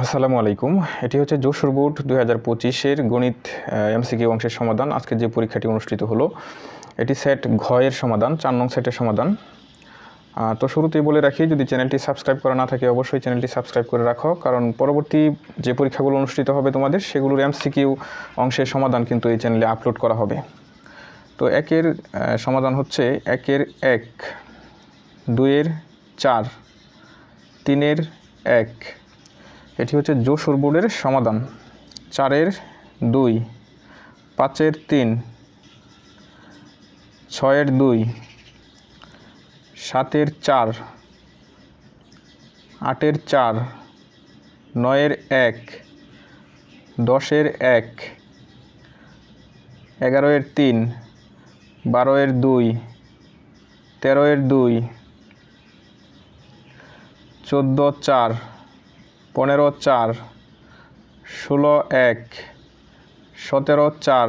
আসসালামু আলাইকুম। এটি হচ্ছে যশোর বোর্ড দুই হাজার পঁচিশের গণিত এমসিকিউ অংশের সমাধান। আজকে যে পরীক্ষাটি অনুষ্ঠিত হলো, এটি সেট ঘয়ের সমাধান, চার নং সেটের সমাধান। তো শুরুতেই বলে রাখি, যদি চ্যানেলটি সাবস্ক্রাইব করা না থাকে, অবশ্যই চ্যানেলটি সাবস্ক্রাইব করে রাখো। কারণ পরবর্তী যে পরীক্ষাগুলো অনুষ্ঠিত হবে তোমাদের, সেগুলোর এমসিকিউ অংশের সমাধান কিন্তু এই চ্যানেলে আপলোড করা হবে। তো একের সমাধান হচ্ছে একের এক, দুইয়ের চার, তিনের এক এটি হচ্ছে যশোর বোর্ডের সমাধান। চারের দুই, পাঁচের তিন, ছয়ের দুই, সাতের চার, আটের চার, নয়ের এক, দশের এক, এগারোয়ের তিন, বারোয়ের দুই, তেরোয়ের দুই, চোদ্দ চার পনেরো চার, ষোলো এক, সতেরো চার,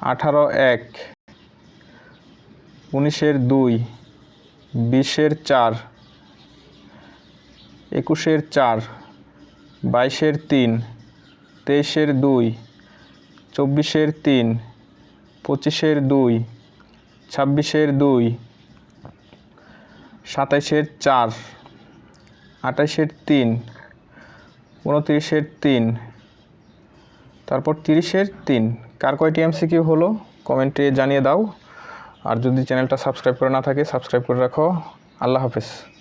আঠারো এক, উনিশের দুই, বিশের চার, একুশের চার, বাইশের তিন, তেইশের দুই, চব্বিশের তিন, পঁচিশের দুই, ছাব্বিশের দুই, সাতাইশের চার আঠাইশের তিন, উনত্রিশের তিন, তারপর তিরিশের তিন। কার কয়টি এমসিকিউ হলো? কমেন্টে জানিয়ে দাও। আর যদি চ্যানেলটা সাবস্ক্রাইব করে না থাকে, সাবস্ক্রাইব করে রাখো। আল্লাহ হাফেজ।